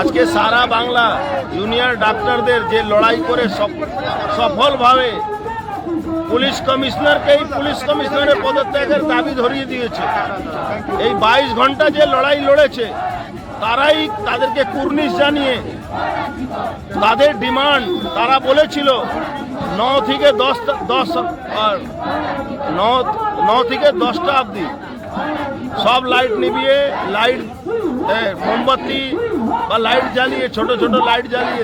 আজকে সারা বাংলা জুনিয়র ডাক্তারদের যে লড়াই করে সফলভাবে পুলিশ কমিশনারকেই পুলিশ কমিশনারের পদত্যাগের দাবি ধরিয়ে দিয়েছে। এই বাইশ ঘণ্টা যে লড়াই লড়েছে, তারাই তাদেরকে কুর্নিশ জানিয়ে তাদের ডিমান্ড, তারা বলেছিল, ন থেকে দশ দশ ন থেকে দশটা অবধি সব লাইট নিভিয়ে লাইট মোমবাতি বা লাইট জ্বালিয়ে, ছোট ছোট লাইট জ্বালিয়ে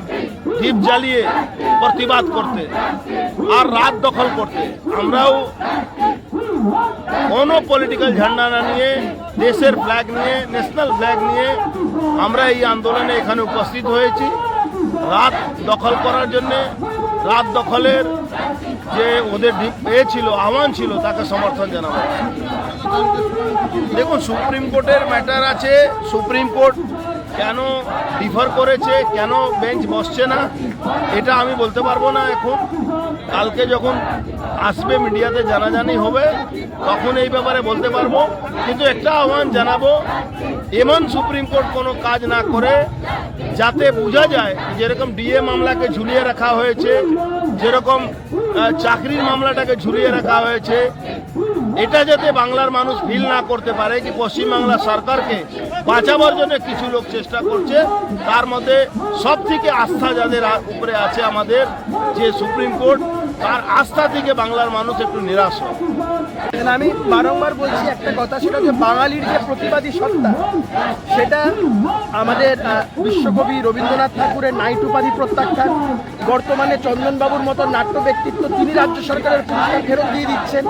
দ্বীপ জ্বালিয়ে প্রতিবাদ করতে আর রাত দখল করতে। আমরাও কোনো পলিটিক্যাল ঝান্ডা না নিয়ে, দেশের ফ্ল্যাগ নিয়ে ন্যাশনাল ফ্ল্যাগ নিয়ে আমরা এই আন্দোলনে এখানে উপস্থিত হয়েছি। রাত দখল করার জন্যে, রাত দখলের যে ওদের এ ছিল, আহ্বান ছিল, তাকে সমর্থন জানাব। দেখুন, সুপ্রিম কোর্টের ম্যাটার আছে, সুপ্রিম কোর্ট কেন ডিফার করেছে, কেন বেঞ্চ বসছে না, এটা আমি বলতে পারব না এখন। কালকে যখন আসবে মিডিয়াতে জানাজানি হবে, তখন এই ব্যাপারে বলতে পারব। কিন্তু একটা আহ্বান জানাব, এমন সুপ্রিম কোর্ট কোনো কাজ না করে, যাতে বোঝা যায় যেরকম ডিএ মামলাকে ঝুলিয়ে রাখা হয়েছে, যেরকম চাকরির মামলাটাকে ঝুলিয়ে রাখা হয়েছে এটা যাতে বাংলার মানুষ ফিল না করতে পারে কি পশ্চিমবাংলা সরকারকে বাঁচাবার জন্য কিছু লোক চেষ্টা করছে, তার মধ্যে সব থেকে আস্থা যাদের উপরে আছে আমাদের যে সুপ্রিম কোর্ট তার আস্থা থেকে বাংলার মানুষ একটু নিরাশ হয়। আমি বারংবার বলছি একটা কথা, সেটা যে বাঙালির যে প্রতিবাদী সত্তা, সেটা আমাদের বিশ্বকবি রবীন্দ্রনাথ ঠাকুরের নাইট উপাধি প্রত্যাখ্যান, বর্তমানে চন্দনবাবুর মতো নাট্য ব্যক্তিত্ব তিনি রাজ্য সরকারের পুরস্কার ফেরত দিয়ে দিচ্ছেন,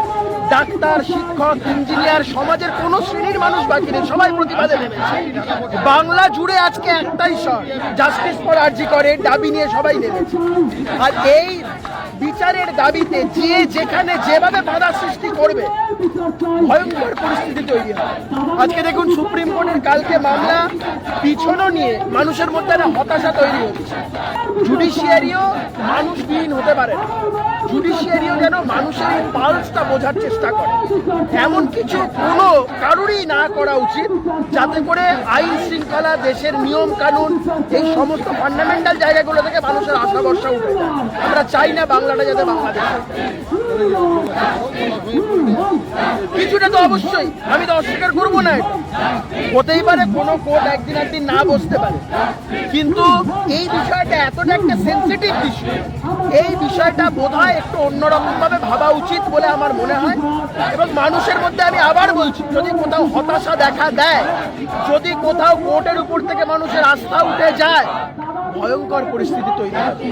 ডাক্তার, শিক্ষক, ইঞ্জিনিয়ার, সমাজের কোনো শ্রেণির মানুষ বাকি নেই, সবাই প্রতিবাদে নেমেছে। বাংলা জুড়ে আজকে একটাই স্বর জাস্টিস ফর আরজি করে, দাবি নিয়ে সবাই নেমেছে। আর এই বিচারের দাবিতে যে যেখানে যেভাবে বাধা সৃষ্টি করবে, ভয়ঙ্কর পরিস্থিতি তৈরি হয় আজকে দেখুন সুপ্রিম কোর্টের কালকে মামলা পিছনো নিয়ে মানুষের মধ্যে একটা হতাশা তৈরি হচ্ছে। জুডিশিয়ারিও মানুষবিহীন হতে পারে জুডিশিয়ারিও যেন মানুষের এই পালসটা বোঝার চেষ্টা করে। এমন কিছু কোনো কারোরই না করা উচিত, যাতে করে আইন শৃঙ্খলা, দেশের নিয়ম কানুন, এই সমস্ত ফান্ডামেন্টাল জায়গাগুলো থেকে মানুষের আশা ভরসা উঠে। আমরা চাই না বাংলাটা যাতে বাংলাদেশ। কিছুটা তো অবশ্যই। আমি তো অস্বীকার করব না। হতেই পারে কোনো কোর্ট একদিন একদিন না বসতে পারে। কিন্তু এই বিষয়টা এতটা একটা সেন্সিটিভ বিষয় এই বিষয়টা বোধহয় একটু অন্যরকম ভাবে উচিত বলে আমার মনে হয়। এবং মানুষের মধ্যে আমি আবার বলছি, যদি কোথাও হতাশা দেখা দেয়, যদি কোথাও কোর্টের উপর থেকে মানুষের আস্থা উঠে যায়, ভয়ঙ্কর পরিস্থিতি তৈরি হবে।